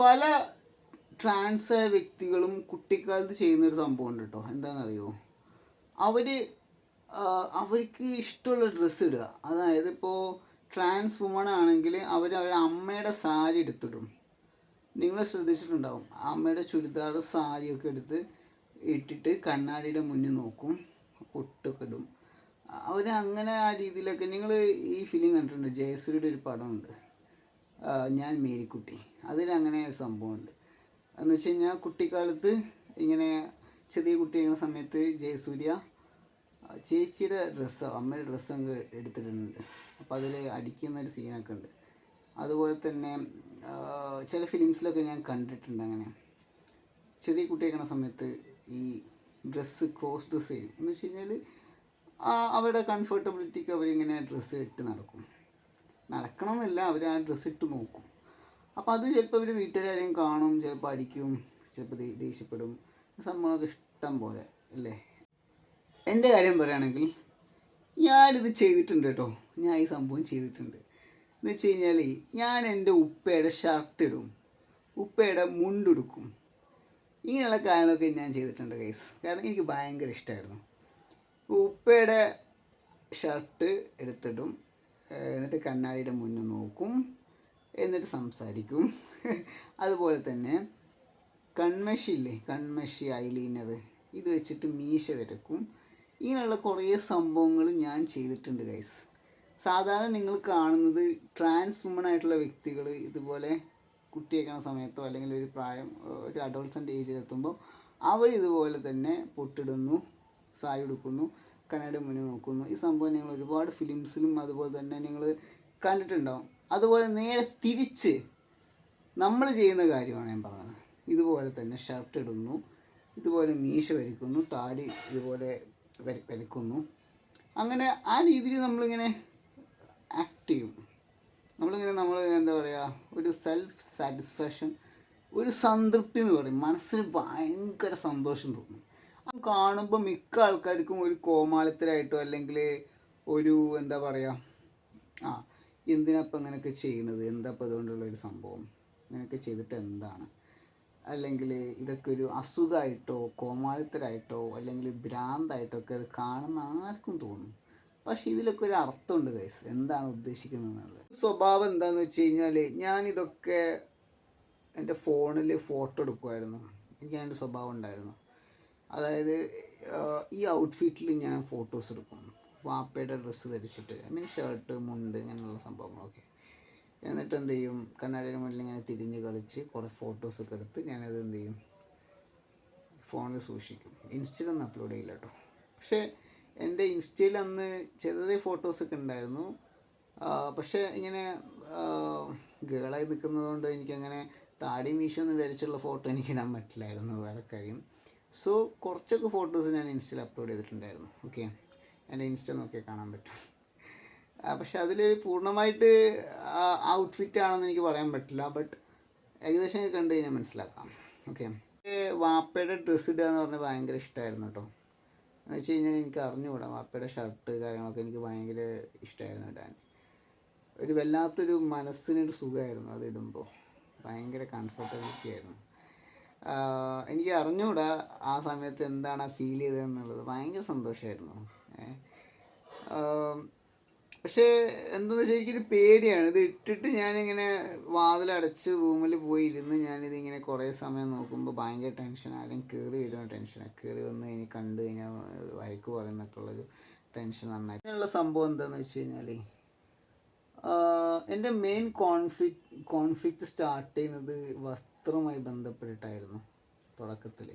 പല ട്രാൻസ് ആയ വ്യക്തികളും കുട്ടിക്കാലത്ത് ചെയ്യുന്നൊരു സംഭവം ഉണ്ട് കേട്ടോ എന്താണെന്നറിയോ അവർ അവർക്ക് ഇഷ്ടമുള്ള ഡ്രസ്സ് ഇടുക. അതായത് ഇപ്പോൾ ട്രാൻസ് വുമൺ ആണെങ്കിൽ അവർ അവരുടെ അമ്മയുടെ സാരി എടുത്തിടും. നിങ്ങൾ ശ്രദ്ധിച്ചിട്ടുണ്ടാവും. അമ്മയുടെ ചുരിദാർ സാരിയൊക്കെ എടുത്ത് ഇട്ടിട്ട് കണ്ണാടിയുടെ മുന്നിൽ നോക്കും പൊട്ടൊക്കെ ഇടും. അവർ അങ്ങനെ ആ രീതിയിലൊക്കെ നിങ്ങൾ ഈ ഫിലിം കണ്ടിട്ടുണ്ട്? ജയശ്രീയുടെ ഒരു പടമുണ്ട്. ഞാൻ മേരിക്കുട്ടി. അതിലങ്ങനെ ഒരു സംഭവമുണ്ട്. എന്ന് വെച്ച് കഴിഞ്ഞാൽ കുട്ടിക്കാലത്ത് ഇങ്ങനെ ചെറിയ കുട്ടിയായിരുന്ന സമയത്ത് ജയസൂര്യ ചേച്ചിയുടെ ഡ്രസ്സ് അമ്മയുടെ ഡ്രസ്സോ അങ്ങ് എടുത്തിട്ടുണ്ട് അപ്പോൾ അതിൽ അടിക്കുന്ന ഒരു സീനൊക്കെ ഉണ്ട്. അതുപോലെ തന്നെ ചില ഫിലിംസിലൊക്കെ ഞാൻ കണ്ടിട്ടുണ്ട് അങ്ങനെ. ചെറിയ കുട്ടിയൊക്കെ സമയത്ത് ഈ ഡ്രസ്സ് ക്രോസ് ഡ്രസ്സ് ചെയ്യും. എന്ന് വെച്ച് കഴിഞ്ഞാൽ അവരുടെ കംഫർട്ടബിലിറ്റിക്ക് അവരിങ്ങനെ ഡ്രസ്സ് ഇട്ട് നടക്കും. നടക്കണമെന്നില്ല. അവർ ആ ഡ്രസ്സ് ഇട്ട് നോക്കും. അപ്പോൾ അത് ചിലപ്പോൾ ഇവർ വീട്ടുകാരെയും കാണും ചിലപ്പോൾ അടിക്കും ചിലപ്പോൾ ദേഷ്യപ്പെടും. സംഭവമൊക്കെ ഇഷ്ടം പോലെ അല്ലേ? എന്റെ കാര്യം പറയുകയാണെങ്കിൽ ഞാനിത് ചെയ്തിട്ടുണ്ട് കേട്ടോ. ഞാൻ ഈ സംഭവം ചെയ്തിട്ടുണ്ട്. എന്ന് വെച്ച് കഴിഞ്ഞാൽ ഞാൻ എന്റെ ഉപ്പയുടെ ഷർട്ട് ഇടും. ഉപ്പയുടെ മുണ്ടെടുക്കും ഇങ്ങനെയുള്ള കാര്യങ്ങളൊക്കെ ഞാൻ ചെയ്തിട്ടുണ്ട് ഗൈസ് കാരണം എനിക്ക് ഭയങ്കര ഇഷ്ടമായിരുന്നു ഉപ്പയുടെ ഷർട്ട് എടുത്തിടും. എന്നിട്ട് കണ്ണാടിയുടെ മുന്നിൽ നോക്കും. എന്നിട്ട് സംസാരിക്കും. അതുപോലെ തന്നെ കൺമഷി ഇല്ലേ? കൺമഷി ഐലൈനർ. ഇത് വെച്ചിട്ട് മീശ വരക്കും. ഇങ്ങനെയുള്ള കുറേ സംഭവങ്ങൾ ഞാൻ ചെയ്തിട്ടുണ്ട് ഗൈസ് സാധാരണ നിങ്ങൾ കാണുന്നത് ട്രാൻസ് വുമൺ ആയിട്ടുള്ള വ്യക്തികൾ ഇതുപോലെ കുട്ടിയേക്കണ സമയത്തോ അല്ലെങ്കിൽ ഒരു പ്രായം ഒരു അഡോൾസന്റ് ഏജിലെത്തുമ്പോൾ അവർ ഇതുപോലെ തന്നെ പൊട്ടിടുന്നു സാരി ഉടുക്കുന്നു. കണ്ണാടി മുന്നിൽ നോക്കുന്നു. ഈ സംഭവം നിങ്ങൾ ഒരുപാട് ഫിലിംസിലും അതുപോലെ തന്നെ നിങ്ങൾ കണ്ടിട്ടുണ്ടാവും. അതുപോലെ നേരെ തിരിച്ച് നമ്മൾ ചെയ്യുന്ന കാര്യമാണ് ഞാൻ പറഞ്ഞത്. ഇതുപോലെ തന്നെ ഷർട്ട് ഇടുന്നു. ഇതുപോലെ മീശ വരയ്ക്കുന്നു. താടി ഇതുപോലെ വര- വരയ്ക്കുന്നു. അങ്ങനെ ആ രീതിയിൽ നമ്മളിങ്ങനെ ആക്ട് ചെയ്യും. നമ്മളിങ്ങനെ നമ്മൾ എന്താ പറയുക ഒരു സെൽഫ് സാറ്റിസ്ഫാക്ഷൻ ഒരു സംതൃപ്തി എന്ന് പറയും. മനസ്സിന് ഭയങ്കര സന്തോഷം തോന്നും. കാണുമ്പോൾ മിക്ക ആൾക്കാർക്കും ഒരു കോമാളിത്തരായിട്ടോ അല്ലെങ്കിൽ ഒരു എന്താ പറയുക ആ എന്തിനപ്പം ഇങ്ങനെയൊക്കെ ചെയ്യണത്? എന്താപ്പം അതുകൊണ്ടുള്ള ഒരു സംഭവം? ഇങ്ങനെയൊക്കെ ചെയ്തിട്ട് എന്താണ്? അല്ലെങ്കിൽ ഇതൊക്കെ ഒരു അസുഖമായിട്ടോ കോമാളിത്തരായിട്ടോ അല്ലെങ്കിൽ ഭ്രാന്തായിട്ടോ ഒക്കെ അത് കാണുന്ന ആർക്കും തോന്നും. പക്ഷെ ഇതിലൊക്കെ ഒരു അർത്ഥമുണ്ട് ഗൈസ് എന്താണ് ഉദ്ദേശിക്കുന്നത് എന്നുള്ളത് സ്വഭാവം എന്താണെന്ന് വെച്ച് കഴിഞ്ഞാൽ ഞാനിതൊക്കെ എന്റെ ഫോണിൽ ഫോട്ടോ എടുക്കുമായിരുന്നു എനിക്ക് അതിന്റെ സ്വഭാവം ഉണ്ടായിരുന്നു. അതായത് ഈ ഔട്ട്ഫിറ്റിൽ ഞാൻ ഫോട്ടോസ് എടുക്കും വാപ്പയുടെ ഡ്രസ്സ് ധരിച്ചിട്ട് ഐ മീൻ ഷർട്ട് മുണ്ട് ഇങ്ങനെയുള്ള സംഭവങ്ങളൊക്കെ. എന്നിട്ട് എന്ത് ചെയ്യും? കണ്ണാടിയുടെ മുന്നിൽ ഇങ്ങനെ തിരിഞ്ഞ് കളിച്ച് കുറേ ഫോട്ടോസൊക്കെ എടുത്ത് ഞാനത് എന്ത് ചെയ്യും? ഫോണിൽ സൂക്ഷിക്കും. ഇൻസ്റ്റയിലൊന്നും അപ്ലോഡ് ചെയ്യില്ല കേട്ടോ പക്ഷേ എന്റെ ഇൻസ്റ്റയിൽ അന്ന് ചെറിയ ഫോട്ടോസൊക്കെ ഉണ്ടായിരുന്നു. പക്ഷേ ഇങ്ങനെ ഗേളായി നിൽക്കുന്നതുകൊണ്ട് എനിക്കങ്ങനെ താടി മീശൊന്നും ധരിച്ചുള്ള ഫോട്ടോ എനിക്ക് ഇടാൻ പറ്റില്ലായിരുന്നു വേറെ കാര്യം. സോ കുറച്ചൊക്കെ ഫോട്ടോസ് ഞാൻ ഇൻസ്റ്റയിൽ അപ്ലോഡ് ചെയ്തിട്ടുണ്ടായിരുന്നു. ഓക്കെ എന്റെ ഇൻസ്റ്റ നോക്കിയാൽ കാണാൻ പറ്റും. പക്ഷെ അതിൽ പൂർണമായിട്ട് ഔട്ട്ഫിറ്റ് ആണെന്ന് എനിക്ക് പറയാൻ പറ്റില്ല. ബട്ട് ഏകദേശം കണ്ടു കഴിഞ്ഞാൽ മനസ്സിലാക്കാം. ഓക്കെ വാപ്പയുടെ ഡ്രസ്സ് ഇടുക എന്ന് പറഞ്ഞാൽ ഭയങ്കര ഇഷ്ടമായിരുന്നു കേട്ടോ എന്ന് വെച്ച് കഴിഞ്ഞാൽ എനിക്ക് അറിഞ്ഞുകൂടാ. വാപ്പയുടെ ഷർട്ട് കാര്യങ്ങളൊക്കെ എനിക്ക് ഭയങ്കര ഇഷ്ടമായിരുന്നു ഇടാൻ. ഒരു വല്ലാത്തൊരു മനസ്സിനൊരു സുഖമായിരുന്നു അത് ഇടുമ്പോൾ ഭയങ്കര കംഫർട്ടബിലിറ്റി ആയിരുന്നു. എനിക്ക് അറിഞ്ഞുകൂടാ ആ സമയത്ത് എന്താണ് ഫീൽ ചെയ്തതെന്നുള്ളത്. ഭയങ്കര സന്തോഷമായിരുന്നു പക്ഷേ എന്താണെന്ന് വെച്ചാൽ എനിക്കൊരു പേടിയാണ്. ഇത് ഇട്ടിട്ട് ഞാനിങ്ങനെ വാതിലടച്ച് റൂമിൽ പോയി ഇരുന്ന് ഞാനിത് ഇങ്ങനെ കുറേ സമയം നോക്കുമ്പോൾ ഭയങ്കര ടെൻഷൻ ആരും കയറി വരുന്ന ടെൻഷനാണ് കയറി വന്ന് ഇനി കണ്ടു കഴിഞ്ഞാൽ വഴക്ക് പറയുന്നൊക്കെ ഉള്ളൊരു ടെൻഷൻ നന്നായിട്ടുള്ള സംഭവം എന്താണെന്ന് വെച്ച് കഴിഞ്ഞാൽ എന്റെ മെയിൻ കോൺഫ്ലിക്റ്റ് കോൺഫ്ലിക്റ്റ് സ്റ്റാർട്ട് ചെയ്യുന്നത് വസ്ത്രവുമായി ബന്ധപ്പെട്ടിട്ടായിരുന്നു തുടക്കത്തിൽ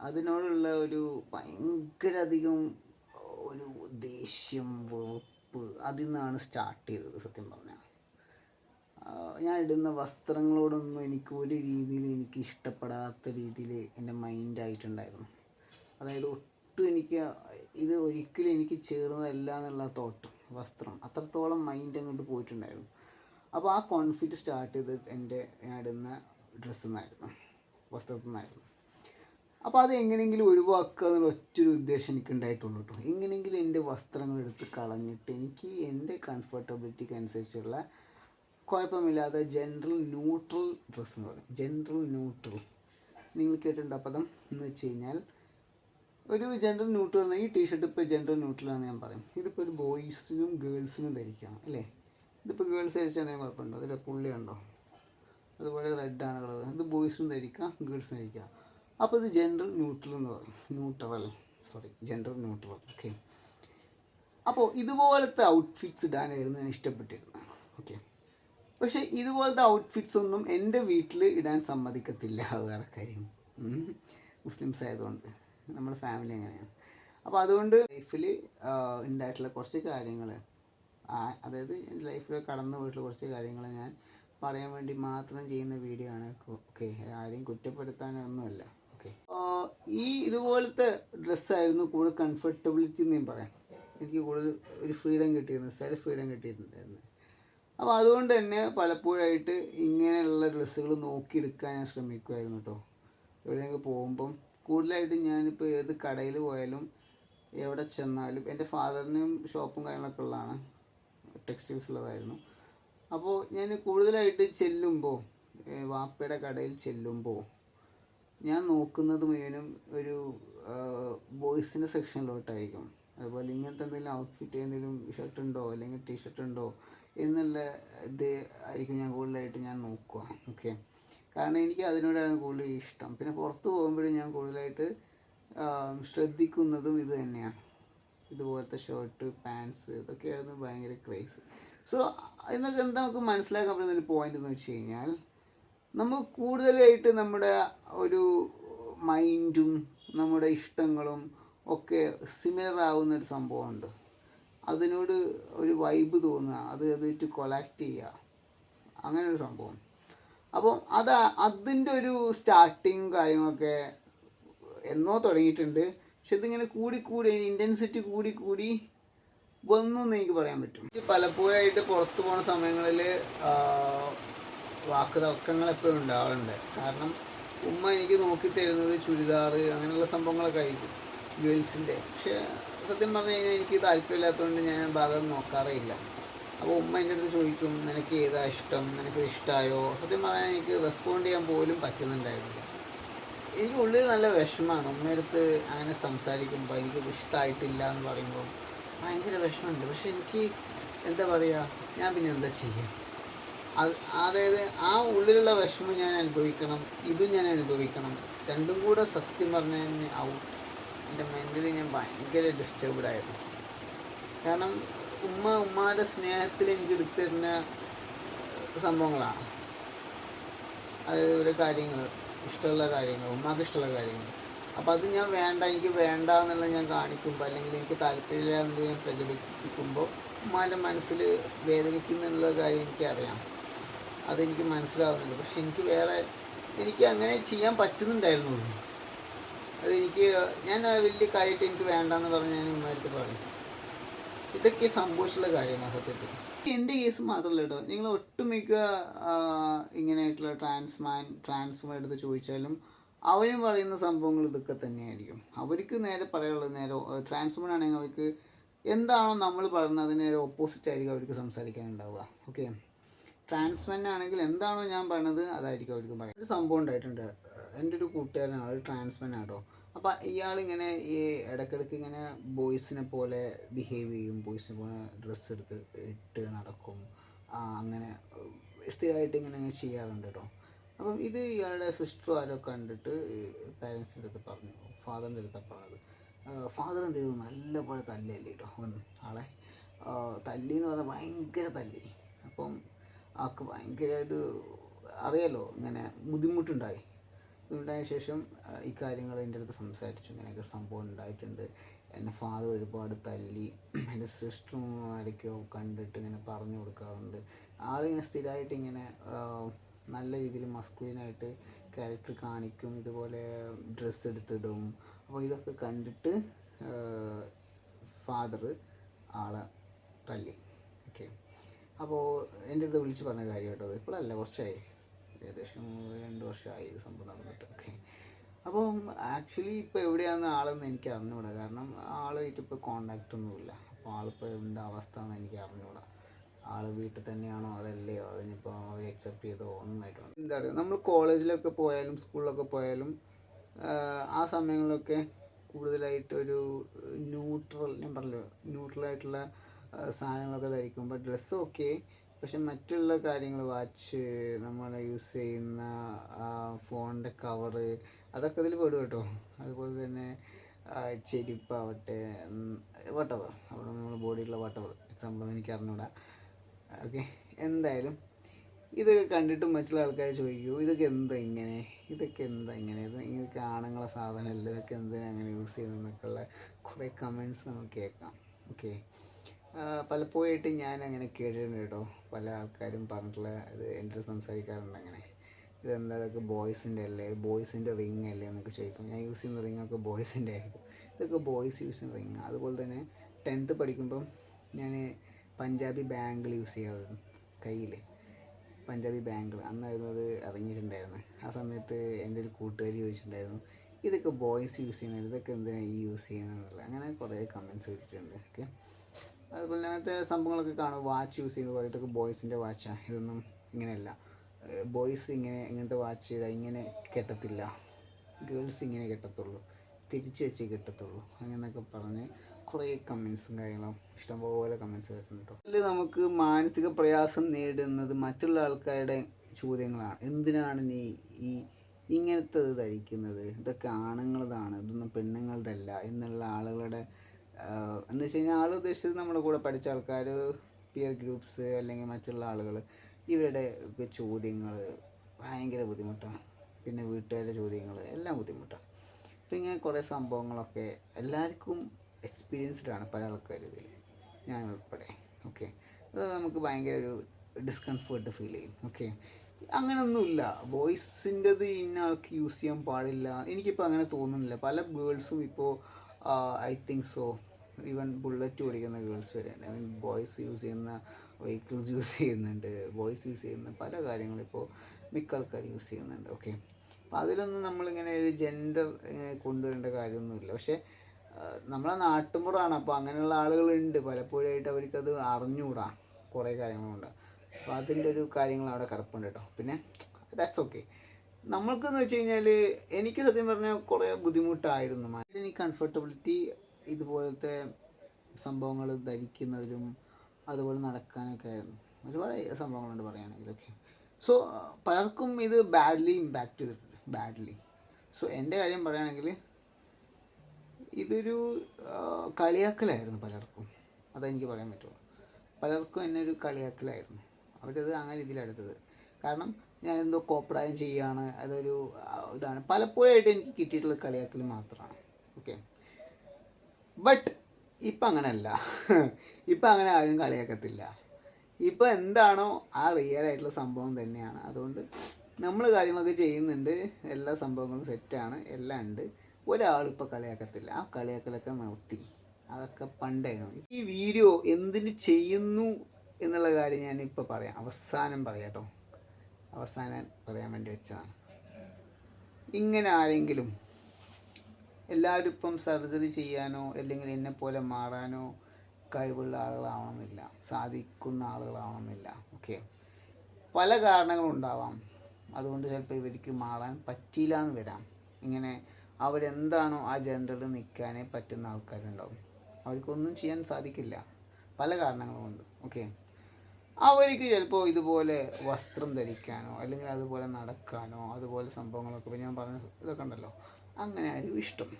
അതിനോടുള്ള ഒരു ഭയങ്കര അധികം ഒരു ദേഷ്യം വെറുപ്പ് അതിൽ നിന്നാണ് സ്റ്റാർട്ട് ചെയ്തത് സത്യം പറഞ്ഞാൽ ഞാൻ ഇടുന്ന വസ്ത്രങ്ങളോടൊന്നും എനിക്ക് ഒരു രീതിയിൽ എനിക്ക് ഇഷ്ടപ്പെടാത്ത രീതിയിൽ എന്റെ മൈൻഡായിട്ടുണ്ടായിരുന്നു അതായത് ഒട്ടും എനിക്ക് ഇത് ഒരിക്കലും എനിക്ക് ചേർന്നതല്ല എന്നുള്ള തോട്ട്. വസ്ത്രം. അത്രത്തോളം മൈൻഡ് അങ്ങോട്ട് പോയിട്ടുണ്ടായിരുന്നു. അപ്പോൾ ആ കോൺഫ്ലിക്റ്റ് സ്റ്റാർട്ട് ചെയ്ത് എന്റെ ഞാൻ ഇടുന്ന ഡ്രസ്സിൽ നിന്നായിരുന്നു വസ്ത്രത്തിൽ നിന്നായിരുന്നു. അപ്പോൾ അത് എങ്ങനെയെങ്കിലും ഒഴിവാക്കുക എന്നുള്ള ഒറ്റൊരു ഉദ്ദേശം എനിക്ക് ഉണ്ടായിട്ടുള്ളൂ കേട്ടോ എങ്ങനെയെങ്കിലും എന്റെ വസ്ത്രങ്ങൾ എടുത്ത് കളഞ്ഞിട്ട് എനിക്ക് എന്റെ കംഫർട്ടബിലിറ്റിക്ക് അനുസരിച്ചുള്ള കുഴപ്പമില്ലാതെ ജനറൽ ന്യൂട്രൽ ഡ്രസ്സ് എന്ന് പറയും. ജനറൽ ന്യൂട്രൽ നിങ്ങൾ കേട്ടിട്ടുണ്ട്? പദം എന്ന് വെച്ച് കഴിഞ്ഞാൽ ഒരു ജെൻഡർ ന്യൂട്രൽ ഈ ടീഷർട്ട് ഇപ്പോൾ ജെൻഡർ ന്യൂട്രൽ ആണെന്ന് ഞാൻ പറയും. ഇതിപ്പോൾ ഒരു ബോയ്സിനും ഗേൾസിനും ധരിക്കാം അല്ലേ? ഇതിപ്പോൾ ഗേൾസ് ധരിച്ചാൽ എന്തെങ്കിലും കുഴപ്പമുണ്ടോ? അതിൽ പുള്ളി ഉണ്ടോ അതുപോലെ ആണ് കളർ ഇത് ബോയ്സിനും ധരിക്കാം ഗേൾസിനും ധരിക്കാം. അപ്പോൾ ഇത് ജെൻഡർ ന്യൂട്രൽ എന്ന് പറയും. Neutral sorry gender neutral okay അപ്പോൾ ഇതുപോലത്തെ ഔട്ട്ഫിറ്റ്സ് ഇടാനായിരുന്നു ഞാൻ ഇഷ്ടപ്പെട്ടിരുന്നത് ഓക്കെ പക്ഷേ ഇതുപോലത്തെ ഔട്ട്ഫിറ്റ്സ് ഒന്നും എന്റെ വീട്ടിൽ ഇടാൻ സമ്മതിക്കത്തില്ല വേറെ കാര്യം. മുസ്ലിംസ് ആയതുകൊണ്ട്. നമ്മുടെ ഫാമിലി അങ്ങനെയാണ് അപ്പോൾ അതുകൊണ്ട് ലൈഫിൽ ഉണ്ടായിട്ടുള്ള കുറച്ച് കാര്യങ്ങൾ അതായത് എന്റെ ലൈഫിൽ കടന്നു പോയിട്ടുള്ള കുറച്ച് കാര്യങ്ങൾ ഞാൻ പറയാൻ വേണ്ടി മാത്രം ചെയ്യുന്ന വീഡിയോ ആണ്. ഓക്കെ ആരെയും കുറ്റപ്പെടുത്താനൊന്നുമല്ല. ഓക്കെ ഈ ഇതുപോലത്തെ ഡ്രസ്സായിരുന്നു കൂടുതൽ കംഫർട്ടബിലിറ്റി എന്ന് പറയാം. എനിക്ക് കൂടുതൽ ഒരു ഫ്രീഡം കിട്ടിയിരുന്നു സെൽഫ് ഫ്രീഡം കിട്ടിയിട്ടുണ്ടായിരുന്നു. അപ്പോൾ അതുകൊണ്ട് തന്നെ പലപ്പോഴായിട്ട് ഇങ്ങനെയുള്ള ഡ്രസ്സുകൾ നോക്കിയെടുക്കാൻ ഞാൻ ശ്രമിക്കുമായിരുന്നു കേട്ടോ എവിടെയെങ്കിലും പോകുമ്പം കൂടുതലായിട്ടും ഞാനിപ്പോൾ ഏത് കടയിൽ പോയാലും എവിടെ ചെന്നാലും എന്റെ ഫാദറിനും ഷോപ്പും കാര്യങ്ങളൊക്കെ ഉള്ളതാണ്. ടെക്സ്റ്റൈൽസ് ഉള്ളതായിരുന്നു. അപ്പോൾ ഞാൻ കൂടുതലായിട്ട് ചെല്ലുമ്പോൾ വാപ്പയുടെ കടയിൽ ചെല്ലുമ്പോൾ ഞാൻ നോക്കുന്നത് മുഴുവനും ഒരു ബോയ്സിന്റെ സെക്ഷനിലോട്ടായിരിക്കും. അതുപോലെ ഇങ്ങനത്തെ എന്തെങ്കിലും ഔട്ട്ഫിറ്റ് എന്തെങ്കിലും ഷർട്ട് ഉണ്ടോ അല്ലെങ്കിൽ ടീഷർട്ട് ഉണ്ടോ എന്നുള്ള ഇത് ആയിരിക്കും ഞാൻ കൂടുതലായിട്ട് ഞാൻ നോക്കുക. ഓക്കെ കാരണം എനിക്ക് അതിനോടാണ് കൂടുതൽ ഇഷ്ടം. പിന്നെ പുറത്ത് പോകുമ്പോഴും ഞാൻ കൂടുതലായിട്ട് ശ്രദ്ധിക്കുന്നതും ഇത് തന്നെയാണ്. ഇതുപോലത്തെ ഷർട്ട് പാൻസ് ഇതൊക്കെയായിരുന്നു ഭയങ്കര ക്രേസ്. സോ ഇതൊക്കെ എന്താ നമുക്ക് മനസ്സിലാക്കാൻ പറ്റുന്ന ഒരു പോയിന്റ് എന്ന് വെച്ച് കഴിഞ്ഞാൽ നമ്മൾ കൂടുതലായിട്ട് നമ്മുടെ ഒരു മൈൻഡും നമ്മുടെ ഇഷ്ടങ്ങളും ഒക്കെ സിമിലർ ആവുന്ന ഒരു സംഭവമുണ്ട്. അതിനോട് ഒരു വൈബ് തോന്നുക അത് അതിട്ട് കൊലാക്ട് ചെയ്യുക. അങ്ങനെ ഒരു സംഭവം. അപ്പം അത് അതിന്റെ ഒരു സ്റ്റാർട്ടിങ് കാര്യങ്ങളൊക്കെ എന്നോ തുടങ്ങിയിട്ടുണ്ട്. പക്ഷെ ഇതിങ്ങനെ കൂടിക്കൂടി കൂടി ഇന്റൻസിറ്റി കൂടിക്കൂടി കൂടി വന്നു എന്ന് എനിക്ക് പറയാൻ പറ്റും. പലപ്പോഴായിട്ട് പുറത്തു പോണ സമയങ്ങളിൽ വാക്ക് തർക്കങ്ങൾ എപ്പോഴും ഉണ്ടാവാറുണ്ട്. കാരണം ഉമ്മ എനിക്ക് നോക്കി തരുന്നത് ചുരിദാർ അങ്ങനെയുള്ള സംഭവങ്ങളൊക്കെ ആയിരിക്കും ഗേൾസിന്റെ. പക്ഷേ സത്യം പറഞ്ഞു കഴിഞ്ഞാൽ എനിക്ക് താല്പര്യമില്ലാത്തതുകൊണ്ട് ഞാൻ ഭാഗം നോക്കാറേ ഇല്ല. ഉമ്മ എന്റെ അടുത്ത് ചോദിക്കും നിനക്ക് ഏതാ ഇഷ്ടം? നിനക്ക് ഇഷ്ടമായോ സത്യം പറയാൻ എനിക്ക് റെസ്പോണ്ട് ചെയ്യാൻ പോലും പറ്റുന്നുണ്ടായിരുന്നില്ല. എനിക്ക് ഉള്ളിൽ നല്ല വിഷമമാണ് ഉമ്മയടുത്ത് അങ്ങനെ സംസാരിക്കുമ്പോൾ എനിക്ക് ഇഷ്ടമായിട്ടില്ല എന്ന് പറയുമ്പോൾ ഭയങ്കര വിഷമമുണ്ട്. പക്ഷെ എനിക്ക് എന്താ പറയുക ഞാൻ പിന്നെ എന്താ ചെയ്യുക അത് അതായത് ആ ഉള്ളിലുള്ള വിഷമം ഞാൻ അനുഭവിക്കണം ഇതും ഞാൻ അനുഭവിക്കണം രണ്ടും കൂടെ സത്യം പറഞ്ഞാൽ ഔട്ട്. എന്റെ മെന്റലി ഞാൻ ഭയങ്കര ഡിസ്റ്റർബ്ഡ് ആയിരുന്നു. കാരണം ഉമ്മ ഉമ്മാന്റെ സ്നേഹത്തിൽ എനിക്ക് എടുത്തിരുന്ന സംഭവങ്ങളാണ്. അത് ഒരു കാര്യങ്ങൾ ഇഷ്ടമുള്ള കാര്യങ്ങൾ ഉമ്മാക്ക് ഇഷ്ടമുള്ള കാര്യങ്ങൾ അപ്പോൾ അത് ഞാൻ വേണ്ട എനിക്ക് വേണ്ട എന്നുള്ളത് ഞാൻ കാണിക്കുമ്പോൾ അല്ലെങ്കിൽ എനിക്ക് താല്പര്യമില്ല എന്ന് ഞാൻ പ്രകടിപ്പിക്കുമ്പോൾ ഉമ്മാന്റെ മനസ്സിൽ വേദനിക്കുന്നുള്ള കാര്യം എനിക്കറിയാം. അതെനിക്ക് മനസ്സിലാവുന്നുണ്ട്. പക്ഷെ എനിക്ക് വേറെ എനിക്ക് അങ്ങനെ ചെയ്യാൻ പറ്റുന്നുണ്ടായിരുന്നുള്ളൂ. അതെനിക്ക് ഞാൻ വലിയ കാര്യമായിട്ട് എനിക്ക് വേണ്ടെന്ന് പറഞ്ഞ് ഞാൻ ഉമ്മയടുത്ത് പറയും. ഇതൊക്കെ സംഭവിച്ചുള്ള കാര്യമാണ് സത്യത്തിൽ. എന്റെ കേസ് മാത്രമല്ല കേട്ടോ. നിങ്ങൾ ഒട്ടുമിക്ക ഇങ്ങനെയായിട്ടുള്ള ട്രാൻസ്മാൻ ട്രാൻസ്ഫോമർ എടുത്ത് ചോദിച്ചാലും അവരും പറയുന്ന സംഭവങ്ങൾ ഇതൊക്കെ തന്നെയായിരിക്കും. അവർക്ക് നേരെ പറയാനുള്ളത് നേരെ ട്രാൻസ്ഫോമർ ആണെങ്കിൽ അവർക്ക് എന്താണോ നമ്മൾ പറയുന്നത് അതിന് നേരെ ഓപ്പോസിറ്റ് ആയിരിക്കും അവർക്ക് സംസാരിക്കാനുണ്ടാവുക. ഓക്കെ ട്രാൻസ്മെൻ ആണെങ്കിൽ എന്താണോ ഞാൻ പറയുന്നത് അതായിരിക്കും അവർക്ക് പറയാം. ഒരു സംഭവം ഉണ്ടായിട്ടുണ്ട്. എന്റെ ഒരു കൂട്ടുകാരനാണ് ഒരു ട്രാൻസ്മെൻ ആട്ടോ അപ്പോൾ ഇയാളിങ്ങനെ ഈ ഇടയ്ക്കിടയ്ക്ക് ഇങ്ങനെ ബോയ്സിനെ പോലെ ബിഹേവ് ചെയ്യും ബോയ്സിനെ പോലെ ഡ്രസ്സ് എടുത്ത് ഇട്ട് നടക്കും അങ്ങനെ സ്ഥിരമായിട്ട് ഇങ്ങനെ ചെയ്യാറുണ്ട് കേട്ടോ അപ്പം ഇത് ഇയാളുടെ സിസ്റ്റർ ആരോ കണ്ടിട്ട് പാരൻസിന്റെ അടുത്ത് പറഞ്ഞു ഫാദറിന്റെ അടുത്താണ് പറഞ്ഞത്. ഫാദർ എന്ത് ചെയ്തു? നല്ലപോലെ തല്ലല്ലേ കേട്ടോ വന്ന് ആളെ. തല്ലി എന്ന് പറഞ്ഞാൽ ഭയങ്കര തല്ലി. അപ്പം ആൾക്ക് ഭയങ്കര ഇത് അറിയാലോ ഇങ്ങനെ ബുദ്ധിമുട്ടുണ്ടായി. ഉണ്ടായ ശേഷം ആ, ഈ കാര്യങ്ങൾ എന്റെ അടുത്ത് സംസാരിച്ചു. ഇങ്ങനെയൊക്കെ സംഭവം ഉണ്ടായിട്ടുണ്ട്. എന്നെ ഫാദർ ഒരുപാട് തല്ലി എന്റെ സിസ്റ്ററും ആരൊക്കെയോ കണ്ടിട്ട് ഇങ്ങനെ പറഞ്ഞു കൊടുക്കാറുണ്ട്. ആളിങ്ങനെ സ്ഥിരമായിട്ട് ഇങ്ങനെ നല്ല രീതിയിൽ മസ്കുലിനായിട്ട് ക്യാരക്ടർ കാണിക്കും. ഇതുപോലെ ഡ്രസ്സ് എടുത്തിടും. അപ്പോൾ ഇതൊക്കെ കണ്ടിട്ട് ഫാദർ ആളെ തല്ലി. ഓക്കെ അപ്പോൾ എന്റെ അടുത്ത് വിളിച്ച് പറഞ്ഞ കാര്യം കേട്ടോ. ഇപ്പോഴല്ല കുറച്ചായി. ഏകദേശം രണ്ട് വർഷമായി ഇത് സംഭവം നടന്നിട്ട് ഓക്കെ അപ്പം ആക്ച്വലി ഇപ്പോൾ എവിടെയാണ് ആളെന്ന് എനിക്ക് അറിഞ്ഞുകൂടാ കാരണം ആളായിട്ട് ഇപ്പോൾ കോണ്ടാക്റ്റ് ഒന്നുമില്ല അപ്പോൾ ആളിപ്പോൾ എന്താ അവസ്ഥ എന്ന് എനിക്ക് അറിഞ്ഞുകൂടാ ആൾ വീട്ടിൽ തന്നെയാണോ അതല്ലയോ? അതിനിപ്പോൾ അവർ അക്സെപ്റ്റ് ചെയ്തോ ഒന്നായിട്ടാണ് എന്താ പറയുക നമ്മൾ കോളേജിലൊക്കെ പോയാലും സ്കൂളിലൊക്കെ പോയാലും ആ സമയങ്ങളിലൊക്കെ കൂടുതലായിട്ട് ഒരു ന്യൂട്രൽ ഞാൻ പറഞ്ഞല്ലോ ന്യൂട്രലായിട്ടുള്ള സാധനങ്ങളൊക്കെ ധരിക്കുമ്പോൾ ഡ്രസ്സ് ഓക്കെ പക്ഷെ മറ്റുള്ള കാര്യങ്ങൾ വാച്ച് നമ്മൾ യൂസ് ചെയ്യുന്ന ഫോണിന്റെ കവറ് അതൊക്കെ ഇതിൽ പെടും കേട്ടോ. അതുപോലെ തന്നെ ചെരിപ്പാവട്ടെ വട്ടവർ അവിടെ നമ്മുടെ ബോഡിയിലുള്ള വട്ടവർ എക്സാമ്പിൾ എനിക്ക് അറിഞ്ഞൂടാ. ഓക്കെ എന്തായാലും ഇതൊക്കെ കണ്ടിട്ട് മറ്റുള്ള ആൾക്കാർ ചോദിക്കൂ ഇതൊക്കെ എന്താ ഇങ്ങനെ? ഇതൊക്കെ എന്താ ഇങ്ങനെ? ഇത് ഇതൊക്കെ ആണുങ്ങളെ സാധനമല്ല? ഇതൊക്കെ എന്തിനാ അങ്ങനെ യൂസ് ചെയ്യുന്നതെന്നൊക്കെയുള്ള കുറേ കമൻസ് നമുക്ക് കേൾക്കാം. ഓക്കെ പലപ്പോഴായിട്ട് ഞാൻ അങ്ങനെ കേട്ടിട്ടുണ്ട് കേട്ടോ. പല ആൾക്കാരും പറഞ്ഞിട്ടുള്ള ഇത് എന്റെ സംസാരിക്കാറുണ്ട് അങ്ങനെ. ഇതെന്താ ഇതൊക്കെ ബോയ്സിന്റെ അല്ലേ? ബോയ്സിന്റെ റിങ് അല്ലേ എന്നൊക്കെ ചോദിക്കും. ഞാൻ യൂസ് ചെയ്യുന്ന റിങ് ഒക്കെ ബോയ്സിന്റെ ആയിരിക്കും. ഇതൊക്കെ ബോയ്സ് യൂസ് ചെയ്യുന്ന റിങ് അതുപോലെ തന്നെ ടെൻത്ത് പഠിക്കുമ്പം ഞാൻ പഞ്ചാബി ബാങ്കിൾ യൂസ് ചെയ്യാറുണ്ട് കയ്യിൽ പഞ്ചാബി ബാങ്കിൾ. അന്നായിരുന്നു അത് ഇറങ്ങിയിട്ടുണ്ടായിരുന്നു ആ സമയത്ത് എന്റെ ഒരു കൂട്ടുകാരി ചോദിച്ചിട്ടുണ്ടായിരുന്നു ഇതൊക്കെ ബോയ്സ് യൂസ് ചെയ്യുന്നത്? ഇതൊക്കെ എന്തിനാണ് ഈ യൂസ് ചെയ്യുന്നതെന്നുള്ളത് അങ്ങനെ കുറേ കമൻസ് കിട്ടിയിട്ടുണ്ട് ഓക്കെ. അതുപോലെ അങ്ങനത്തെ സംഭവങ്ങളൊക്കെ കാണും. വാച്ച് യൂസ് ചെയ്യുന്ന പോലെ. ഇതൊക്കെ ബോയ്സിന്റെ വാച്ചാണ് ഇതൊന്നും ഇങ്ങനെയല്ല. ബോയ്സ് ഇങ്ങനെ ഇങ്ങനത്തെ വാച്ച് ചെയ്താൽ ഇങ്ങനെ കെട്ടത്തില്ല. ഗേൾസ് ഇങ്ങനെ കെട്ടത്തുള്ളൂ. തിരിച്ച് വെച്ച് കെട്ടത്തുള്ളൂ. അങ്ങനെയൊക്കെ പറഞ്ഞ് കുറേ കമൻസും കാര്യങ്ങളും ഇഷ്ടംപോലെ കമൻസ് കേട്ടിട്ടുണ്ട് അതിൽ നമുക്ക് മാനസിക പ്രയാസം നേടുന്നത് മറ്റുള്ള ആൾക്കാരുടെ ചോദ്യങ്ങളാണ്. എന്തിനാണ് നീ ഈ ഇങ്ങനത്തെ ഇത് ധരിക്കുന്നത്? ഇതൊക്കെ ആണുങ്ങളതാണ്. ഇതൊന്നും പെണ്ണുങ്ങളതല്ല. എന്നുള്ള ആളുകളുടെ എന്ന് വെച്ച് കഴിഞ്ഞാൽ ആൾ ഉദ്ദേശിച്ചത് നമ്മുടെ കൂടെ പഠിച്ച ആൾക്കാർ പിയർ ഗ്രൂപ്പ്സ് അല്ലെങ്കിൽ മറ്റുള്ള ആളുകൾ ഇവരുടെ ചോദ്യങ്ങൾ ഭയങ്കര ബുദ്ധിമുട്ടാണ് പിന്നെ വീട്ടുകാരുടെ ചോദ്യങ്ങൾ എല്ലാം ബുദ്ധിമുട്ടാണ് അപ്പം ഇങ്ങനെ കുറേ സംഭവങ്ങളൊക്കെ എല്ലാവർക്കും എക്സ്പീരിയൻസ്ഡ് ആണ് പല ആൾക്കാരും ഇതിൽ ഞാൻ ഉൾപ്പെടെ ഓക്കെ അത് നമുക്ക് ഭയങ്കര ഒരു ഡിസ്കംഫേർട്ട് ഫീൽ ചെയ്യും ഓക്കെ അങ്ങനെയൊന്നുമില്ല ബോയ്സിന്റെത് ഇന്ന ആൾക്ക് യൂസ് ചെയ്യാൻ പാടില്ല. എനിക്കിപ്പോൾ അങ്ങനെ തോന്നുന്നില്ല. പല ഗേൾസും ഇപ്പോൾ I think so even bullet ഓടിക്കുന്ന ഗേൾസ് വരെ ഐ മീൻ ബോയ്സ് യൂസ് ചെയ്യുന്ന വെഹിക്കിൾസ് യൂസ് ചെയ്യുന്നുണ്ട്. ബോയ്സ് യൂസ് ചെയ്യുന്ന പല കാര്യങ്ങളും ഇപ്പോൾ മിക്ക ആൾക്കാർ യൂസ് ചെയ്യുന്നുണ്ട്. ഓക്കെ? അപ്പം അതിലൊന്നും നമ്മളിങ്ങനെ ഒരു ജെൻഡർ കൊണ്ടുവരേണ്ട കാര്യമൊന്നുമില്ല. പക്ഷേ നമ്മളെ നാട്ടുമ്പുറമാണ് അപ്പോൾ അങ്ങനെയുള്ള ആളുകളുണ്ട്. പലപ്പോഴായിട്ട് അവർക്കത് അറിഞ്ഞുകൂടാ കുറേ കാര്യങ്ങളുണ്ട്. അപ്പോൾ അതിന്റെ ഒരു കാര്യങ്ങൾ അവിടെ കിടപ്പുണ്ട് കേട്ടോ. പിന്നെ ദാറ്റ്സ് ഓക്കെ നമ്മൾക്കെന്ന് വെച്ച് കഴിഞ്ഞാൽ എനിക്ക് സത്യം പറഞ്ഞാൽ കുറേ ബുദ്ധിമുട്ടായിരുന്നു. എനിക്ക് കംഫർട്ടബിലിറ്റി ഇതുപോലത്തെ സംഭവങ്ങൾ ധരിക്കുന്നതിലും അതുപോലെ നടക്കാനൊക്കെ ആയിരുന്നു. ഒരുപാട് സംഭവങ്ങളുണ്ട് പറയുകയാണെങ്കിലൊക്കെ. സോ പലർക്കും ഇത് ബാഡ്ലി ഇമ്പാക്റ്റ് ചെയ്തിട്ടുണ്ട്. ബാഡ്ലി സോ എന്റെ കാര്യം പറയുകയാണെങ്കിൽ ഇതൊരു കളിയാക്കലായിരുന്നു പലർക്കും. അതെനിക്ക് പറയാൻ പറ്റുള്ളൂ. പലർക്കും എന്നെ ഒരു കളിയാക്കലായിരുന്നു. അവരത് അങ്ങനെ രീതിയിലെടുത്തത് കാരണം ഞാൻ എന്തോ കോപ്രായം ചെയ്യുകയാണ് അതൊരു ഇതാണ്. പലപ്പോഴായിട്ട് എനിക്ക് കിട്ടിയിട്ടുള്ള കളിയാക്കൽ മാത്രമാണ്. ഓക്കെ ബട്ട് ഇപ്പം അങ്ങനെയല്ല ഇപ്പം അങ്ങനെ ആരും കളിയാക്കത്തില്ല. ഇപ്പം എന്താണോ ആ റിയൽ ആയിട്ടുള്ള സംഭവം തന്നെയാണ്. അതുകൊണ്ട് നമ്മൾ കാര്യങ്ങളൊക്കെ ചെയ്യുന്നുണ്ട്. എല്ലാ സംഭവങ്ങളും സെറ്റാണ് എല്ലാം ഉണ്ട്. ഒരാളിപ്പോൾ കളിയാക്കത്തില്ല. ആ കളിയാക്കലൊക്കെ നിർത്തി. അതൊക്കെ പണ്ടായിരുന്നു ഈ വീഡിയോ എന്തിന് ചെയ്യുന്നു എന്നുള്ള കാര്യം ഞാനിപ്പോൾ പറയാം. അവസാനം പറയാം കേട്ടോ. അവസാനം പറയാൻ വേണ്ടി വെച്ചതാണ്. ഇങ്ങനെ ആരെങ്കിലും എല്ലാവരും ഇപ്പം സർജറി ചെയ്യാനോ അല്ലെങ്കിൽ എന്നെ പോലെ മാറാനോ കഴിവുള്ള ആളുകളാവണമെന്നില്ല. സാധിക്കുന്ന ആളുകളാവണമെന്നില്ല. ഓക്കെ പല കാരണങ്ങളുണ്ടാവാം. അതുകൊണ്ട് ചിലപ്പോൾ ഇവർക്ക് മാറാൻ പറ്റിയില്ല എന്ന് വരാം. ഇങ്ങനെ അവരെന്താണോ ആ ജെൻഡറിൽ നിൽക്കാനേ പറ്റുന്ന ആൾക്കാരുണ്ടാവും. അവർക്കൊന്നും ചെയ്യാൻ സാധിക്കില്ല. പല കാരണങ്ങളും കൊണ്ട് ഓക്കെ അവർക്ക് ചിലപ്പോൾ ഇതുപോലെ വസ്ത്രം ധരിക്കാനോ അല്ലെങ്കിൽ അതുപോലെ നടക്കാനോ അതുപോലെ സംഭവങ്ങളൊക്കെ ഇപ്പോൾ ഞാൻ പറഞ്ഞ ഇതൊക്കെ ഉണ്ടല്ലോ. അങ്ങനെ ആയിരിക്കും ഇഷ്ടം.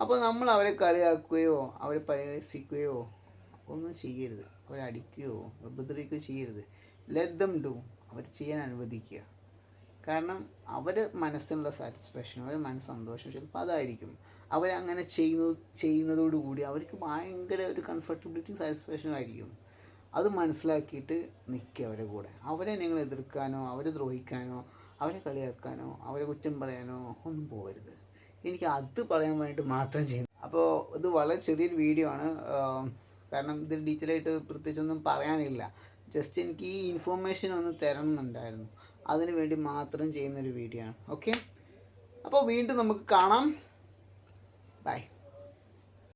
അപ്പോൾ നമ്മൾ അവരെ കളിയാക്കുകയോ അവരെ പരിഹസിക്കുകയോ ഒന്നും ചെയ്യരുത്. അവരെ അടിക്കുകയോ ഉപദ്രവിക്കുകയോ ചെയ്യരുത്. ദം ഡു അവർ ചെയ്യാൻ അനുവദിക്കുക. കാരണം അവർ മനസ്സിനുള്ള സാറ്റിസ്ഫാക്ഷൻ അവരുടെ മനസ്സ് സന്തോഷം ചിലപ്പോൾ അതായിരിക്കും. അവരങ്ങനെ ചെയ്യുന്ന ചെയ്യുന്നതോടുകൂടി അവർക്ക് ഭയങ്കര ഒരു കംഫർട്ടബിലിറ്റി സാറ്റിസ്ഫാക്ഷനും ആയിരിക്കും. അത് മനസ്സിലാക്കിയിട്ട് നിൽക്കുക അവരുടെ കൂടെ. അവരെ നിങ്ങൾ എതിർക്കാനോ അവരെ ദ്രോഹിക്കാനോ അവരെ കളിയാക്കാനോ അവരെ കുറ്റം പറയാനോ ഒന്നും പോകരുത് എനിക്ക് അത് പറയാൻ വേണ്ടി മാത്രം ചെയ്യുന്നു അപ്പോൾ ഇത് വളരെ ചെറിയൊരു വീഡിയോ ആണ്. കാരണം ഇതിൽ ഡീറ്റെയിൽ ആയിട്ട് പ്രത്യേകിച്ചൊന്നും പറയാനില്ല. ജസ്റ്റ് എനിക്ക് ഈ ഇൻഫോർമേഷൻ ഒന്ന് തരണം എന്നുണ്ടായിരുന്നു അതിന് വേണ്ടി മാത്രം ചെയ്യുന്നൊരു വീഡിയോ ആണ്. ഓക്കെ അപ്പോൾ വീണ്ടും നമുക്ക് കാണാം. ബൈ